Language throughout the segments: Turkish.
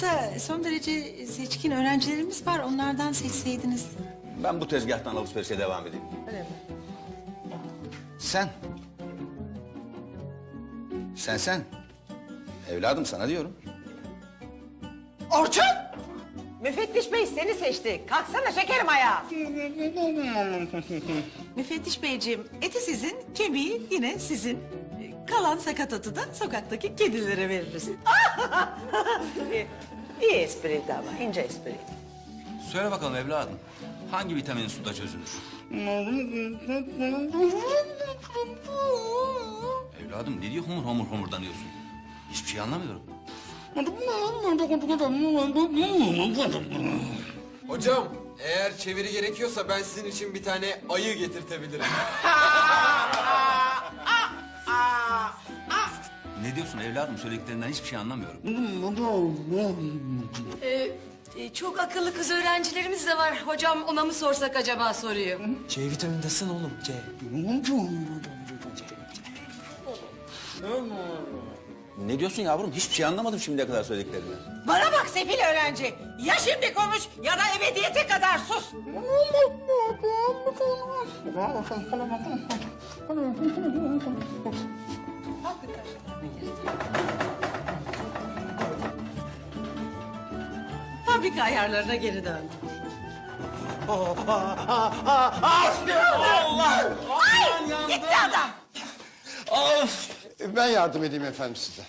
Sınıfta son derece seçkin öğrencilerimiz var. Onlardan seçseydiniz. Ben bu tezgahtan alışverişe devam edeyim. Sen. Sen sen. Evladım sana diyorum. Orçun! Müfettiş bey seni seçti. Kalksana şekerim ayağa. Müfettiş beyciğim eti sizin, kemiği yine sizin. Kalan sakatatı da sokaktaki kedilere veririz. İyi, iyi espriydi ama ince espri. Söyle bakalım evladım. Hangi vitamin suda çözülür? Evladım ne diyor humur humur homurdanıyorsun? Hiçbir şey anlamıyorum. Hocam eğer çeviri gerekiyorsa ben sizin için bir tane ayı getirtebilirim. Ne diyorsun evladım? Söylediklerinden hiçbir şey anlamıyorum. Ee, e, çok akıllı kız öğrencilerimiz de var. Hocam ona mı sorsak acaba soruyu? C vitamindesin oğlum C. Ne diyorsun yavrum? Hiçbir şey anlamadım şimdiye kadar söylediklerinden. Bana bak sefil öğrenci. Ya şimdi konuş ya da ebediyete kadar sus. Fabrika ayarlarına geri döndü. Gitti adam. Ben yardım edeyim efendim size.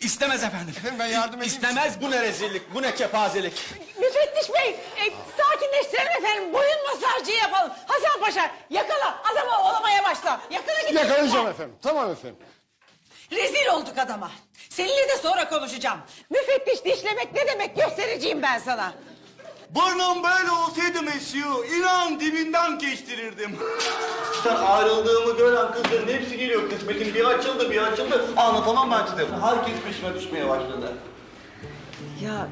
İstemez efendim. Ben yardım edeyim. İstemez bu ne rezillik, bu ne kepazelik. Müfettiş bey e, sakinleştirelim efendim. Boyun masajı yapalım. Hasan Paşa yakala adamı olamaya başla. Yakala git. Yakalayacağım efendim. Tamam efendim. Rezil olduk adama. Seninle de sonra konuşacağım. Müfettiş dişlemek ne demek göstereceğim ben sana. Burnum böyle olsaydı Mesyu, inan dibinden geçtirirdim. Ayrıldığımı gören kızların hepsi geliyor. Kısmetim bir açıldı, bir açıldı. Anlatamam ben size. Herkes peşime düşmeye başladı. Ya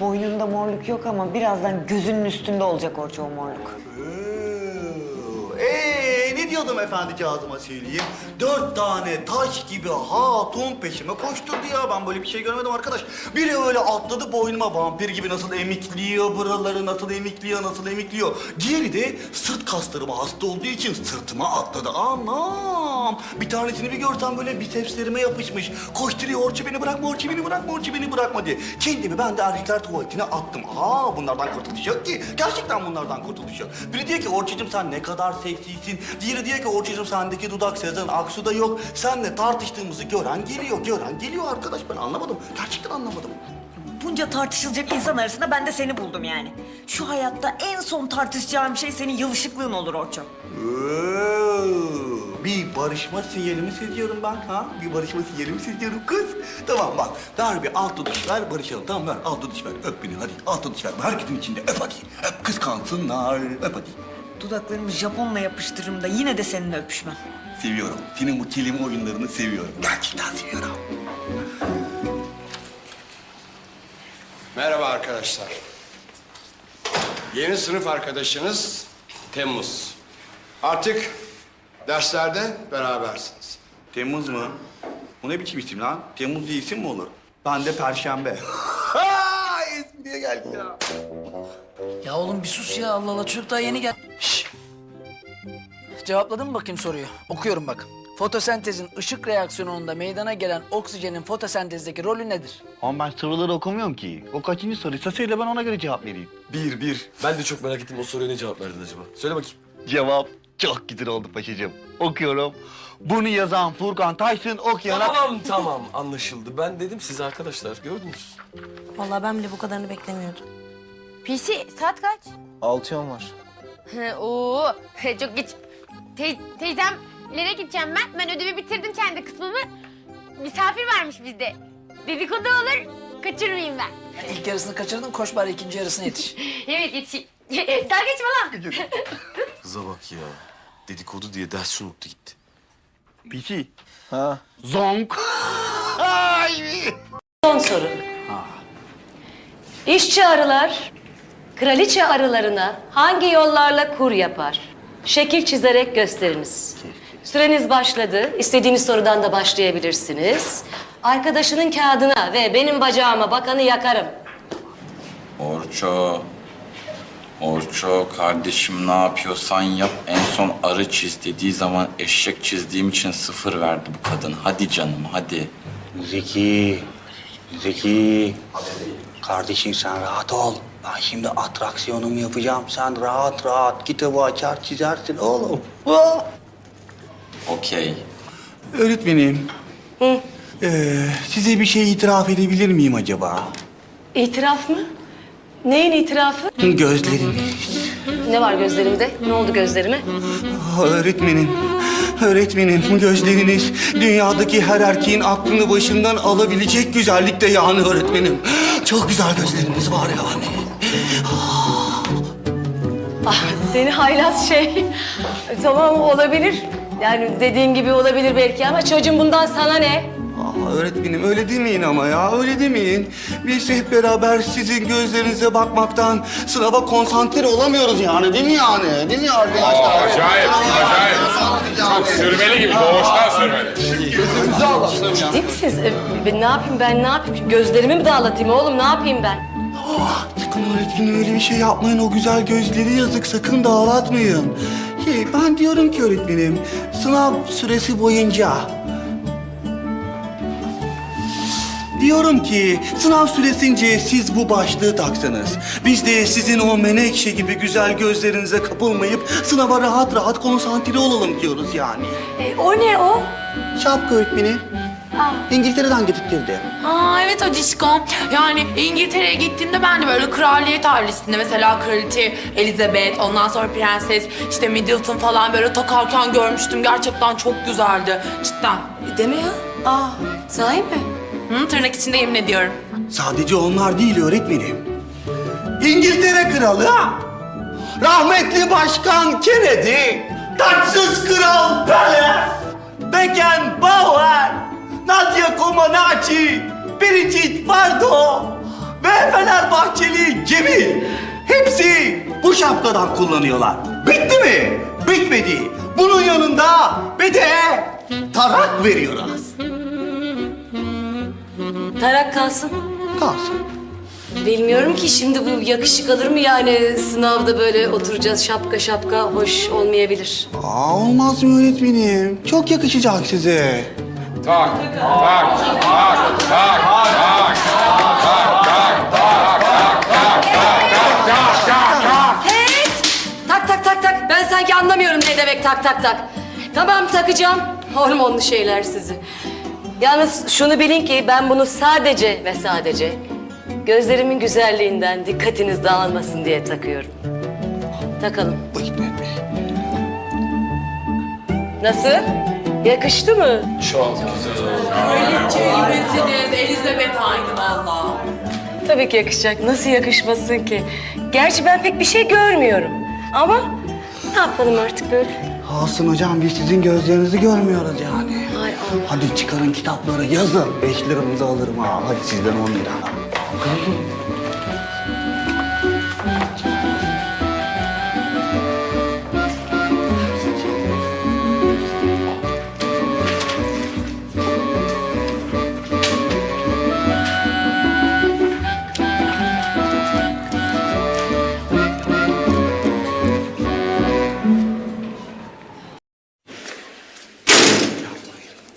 boynunda morluk yok ama birazdan gözünün üstünde olacak o morluk. Ne diyordum efendicağızıma söyleyeyim? Dört tane taş gibi hatun peşime koşturdu ya. Ben böyle bir şey görmedim arkadaş. Biri öyle atladı boynuma vampir gibi nasıl emikliyor buraları nasıl emikliyor nasıl emikliyor. Diğeri de sırt kaslarıma hasta olduğu için sırtıma atladı. Anam. Bir tanesini bir görsem böyle bisepslerime yapışmış. Koşturuyor Orçu beni bırakma Orçu beni bırakma Orçu beni bırakma diye. Kendimi ben de erkekler tuvaletine attım. Aa bunlardan kurtuluş yok ki. Gerçekten bunlardan kurtuluş yok. Biri diyor ki Orçucuğum sen ne kadar seksisin. Diğeri diyor ki Orçucuğum sendeki dudak Sezen Aksu da yok. Senle tartıştığımızı gören geliyor. Gören geliyor arkadaş ben anlamadım. Gerçekten anlamadım. Bunca tartışılacak insan arasında ben de seni buldum yani. Şu hayatta en son tartışacağım şey senin yılışıklığın olur Orço. Oo, bir barışma sinyali mi seziyorum ben ha? Bir barışma sinyali mi seziyorum kız? Tamam bak ver bir altı duş ver barışalım tamam ver altı duş ver öp beni hadi altı duş ver herkesin içinde öp hadi öp kıskansınlar öp hadi. Dudaklarımı Japonla yapıştırırım da yine de seninle öpüşmem. Seviyorum senin bu kelime oyunlarını seviyorum gerçekten seviyorum. Merhaba arkadaşlar. Yeni sınıf arkadaşınız Temmuz. Artık derslerde berabersiniz. Temmuz mu? Bu ne biçim isim lan? Temmuz diye isim mi olur? Ben de Perşembe. Ha, Espriye geldi ya. Ya oğlum bir sus ya Allah Allah çocuk daha yeni gel. Cevapladın mı bakayım soruyu? Okuyorum bak. Fotosentezin ışık reaksiyonunda meydana gelen oksijenin fotosentezdeki rolü nedir? Ama ben soruları okumuyorum ki. O kaçıncı soruysa söyle ben ona göre cevap vereyim. Bir, bir. Ben de çok merak ettim o soruya ne cevap verdin acaba? Söyle bakayım. Cevap çok güzel oldu paşacığım. Okuyorum. Bunu yazan Furkan Taysın okuyana... Tamam, tamam. Anlaşıldı. Ben dedim size arkadaşlar. Gördünüz. Vallahi ben bile bu kadarını beklemiyordum. Pisi saat kaç? Altı on var. Oo çok geç. Te teyzemlere gideceğim ben. Ben ödevi bitirdim kendi kısmımı. Misafir varmış bizde. Dedikodu olur. Kaçırmayayım ben. İlk yarısını kaçırdın koş bari ikinci yarısına yetiş. Evet yetiş. Dalga geçme lan. Kıza bak ya. Dedikodu diye ders unuttu gitti. Pisi. Ha. Zonk. Ay. Son soru. İşçi arılar kraliçe arılarına hangi yollarla kur yapar? Şekil çizerek gösteriniz. Süreniz başladı. İstediğiniz sorudan da başlayabilirsiniz. Arkadaşının kağıdına ve benim bacağıma bakanı yakarım. Orço. Orço kardeşim ne yapıyorsan yap. En son arı çiz dediği zaman eşek çizdiğim için sıfır verdi bu kadın. Hadi canım hadi. Zeki, Zeki. Kardeşim sen rahat ol. Ben şimdi atraksiyonumu yapacağım. Sen rahat rahat kitabı açar çizersin oğlum. Ah! Okey. Öğretmenim. Ee, size bir şey itiraf edebilir miyim acaba? İtiraf mı? Neyin itirafı? Gözleriniz. Ne var gözlerimde? Ne oldu gözlerime? Öğretmenim, öğretmenim gözleriniz dünyadaki her erkeğin aklını başından alabilecek güzellikte yani öğretmenim. Çok güzel gözleriniz var yani. Ah, seni haylaz şey. tamam olabilir. Yani dediğin gibi olabilir belki ama çocuğum bundan sana ne? Aa, öğretmenim öyle demeyin ama ya öyle demeyin. Biz hep beraber sizin gözlerinize bakmaktan sınava konsantre olamıyoruz yani değil mi yani? Değil mi arkadaşlar? Acayip, acayip. Çok sürmeli gibi, doğuştan sürmeli. Ciddi misiniz? Ee, ben ne yapayım ben ne yapayım? Gözlerimi mi dağılatayım oğlum ne yapayım ben? Sakın öğretmenim öyle bir şey yapmayın. O güzel gözleri yazık. Sakın dağlatmayın. Şey, ben diyorum ki öğretmenim, sınav süresi boyunca... Diyorum ki sınav süresince siz bu başlığı taksanız. Biz de sizin o menekşe gibi güzel gözlerinize kapılmayıp sınava rahat rahat konsantre olalım diyoruz yani. E, o ne o? Şapka öğretmenim. İngiltere'den getirtirdi. Aa evet Acişkom. Yani İngiltere'ye gittiğimde ben de böyle kraliyet ailesinde mesela kraliçe Elizabeth, ondan sonra prenses işte Middleton falan böyle takarken görmüştüm. Gerçekten çok güzeldi. Cidden. Deme ya. Aa, sahi mi? Hı, tırnak içinde yemin ediyorum. Sadece onlar değil öğretmenim. İngiltere kralı, rahmetli başkan Kennedy, taçsız kral Pele, Beckenbauer, Nadia Comaneci, Brigitte Bardot ve Fenerbahçeli Cemil. Hepsi bu şapkadan kullanıyorlar. Bitti mi? Bitmedi. Bunun yanında bir de tarak veriyoruz. Tarak kalsın. Kalsın. Bilmiyorum ki şimdi bu yakışık alır mı yani sınavda böyle oturacağız şapka şapka hoş olmayabilir. Aa, olmaz mı öğretmenim? Çok yakışacak size. Tak, tak, tak, tak, tak, tak, tak, tak, tak, tak, tak, tak, tak. Evet. Tak tak tak tak. Ben sanki anlamıyorum ne demek tak tak tak. Tamam takacağım. Hormonlu şeyler sizi. Yalnız şunu bilin ki ben bunu sadece ve sadece gözlerimin güzelliğinden dikkatiniz dağılmasın diye takıyorum. Takalım. Nasıl? Yakıştı mı? Kraliçe gibisiniz. Elizabeth aynı valla. Tabii ki yakışacak. Nasıl yakışmasın ki? Gerçi ben pek bir şey görmüyorum. Ama ne yapalım artık böyle? Olsun hocam biz sizin gözlerinizi görmüyoruz yani. Hay Allah. Hadi çıkarın kitapları yazın. Beş liramızı alırım ha. Hadi sizden on lira.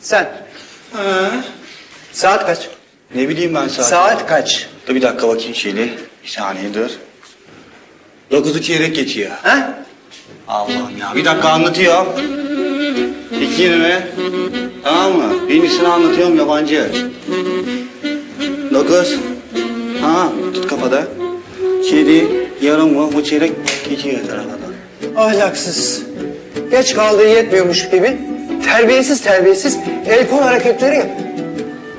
Sen. Saat kaç? Ne bileyim ben saat. Saat kaç? Dur bir dakika bakayım şeyle. Bir saniye dur. Dokuzu çeyrek geçiyor. Ha? Allah'ım ya. Bir dakika anlatıyorum. İki yirmi. Tamam mı? Birincisini anlatıyorum yabancı. Dokuz. Ha, tut kafada. Yedi, yarım mı? Bu çeyrek geçiyor tarafadan. Ahlaksız. Geç kaldığın yetmiyormuş gibi terbiyesiz terbiyesiz el kol hareketleri yap.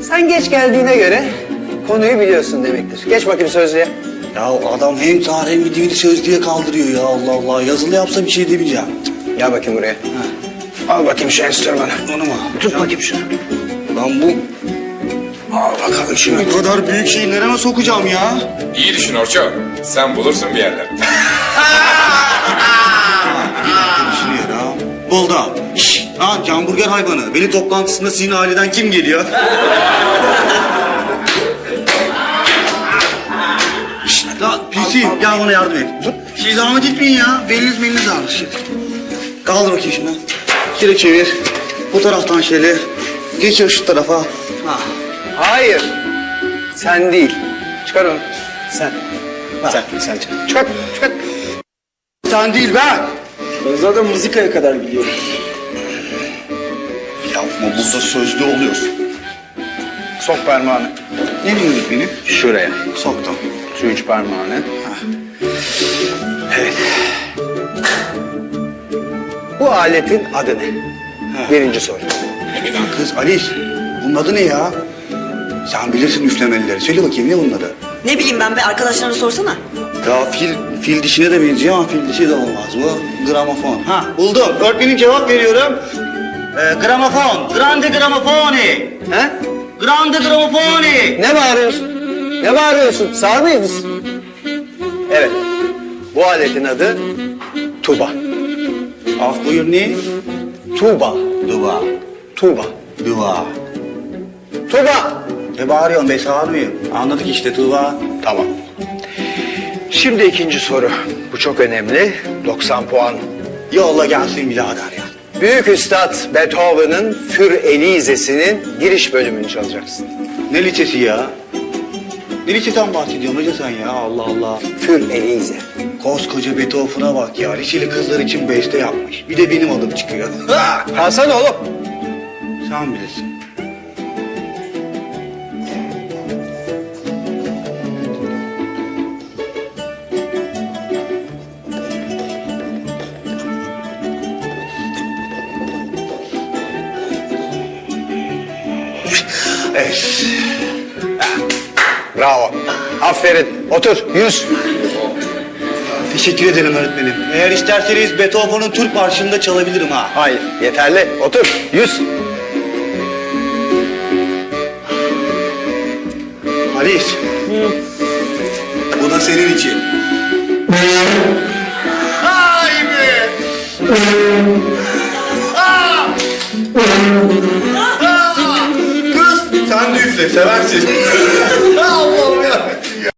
Sen geç geldiğine göre konuyu biliyorsun demektir. Geç bakayım sözlüğe. Ya adam hem tarih hem dili sözlüğe kaldırıyor ya Allah Allah. Yazılı yapsa bir şey demeyeceğim. Gel bakayım buraya. Al bakayım şu enstrümanı. Onu mu? Tut bakayım şunu. Lan bu... Al bakalım şunu. Bu kadar büyük şeyi nereme sokacağım ya? İyi düşün Orço. Sen bulursun bir yerler. Düşünüyor ha. Buldum. Lan hamburger hayvanı. Veli toplantısında sizin aileden kim geliyor? Lan Hüseyin gel bana yardım et. Siz zahmet etmeyin ya. Beliniz beliniz ağrır şimdi. Kaldır bakayım şunu. Şöyle çevir. Bu taraftan şöyle. Geçir şu tarafa. Ha. Hayır. Sen değil. Çıkar onu. Sen. Sen, sen çıkar. Çıkar, çıkar. Sen değil ben. Ben zaten mızıkaya kadar biliyorum. Yapma burada sözlü oluyorsun. Sok parmağını. Ne diyorsun benim? Şuraya. Soktum. Şu üç parmağını. Evet. Bu aletin adı ne? Birinci soru. Lan kız Alice. Bunun adı ne ya? Sen bilirsin üflemelileri. Söyle bakayım ne bunun adı? Ne bileyim ben be arkadaşlarına sorsana. Ya fil, fil dişine de benziyor ama fil dişi de olmaz bu. Gramofon. Ha buldum. Öğretmenim cevap veriyorum. Ee, gramofon. Grande gramofoni. He? Grande gramofoni. Ne bağırıyorsun? Ne bağırıyorsun? Sağır mıyız? Evet. Bu aletin adı tuba. Af buyur ne? Tuba. Duva. Tuba. Duva. Tuba. Ne bağırıyorsun be sağırmıyor. Anladık işte Tuva. Tamam. Şimdi ikinci soru. Bu çok önemli. 90 puan. Yolla gelsin birader ya. Büyük Üstad Beethoven'ın Für Elise'sinin giriş bölümünü çalacaksın. Ne liçesi ya? Ne liçeden bahsediyorsun hoca sen ya Allah Allah. Für Elise. Koskoca Beethoven'a bak ya. Liçeli kızlar için beste yapmış. Bir de benim adım çıkıyor. Ha! Hasan oğlum. Sen bilirsin. Bravo. Aferin. Otur. Yüz. Teşekkür ederim öğretmenim. Eğer isterseniz Beethoven'ın Türk Marşı'nı da çalabilirim ha. Hayır. Yeterli. Otur. Yüz. Halis. Bu da senin için. Ay be! Aa! Sen de üfle seversin. Aa,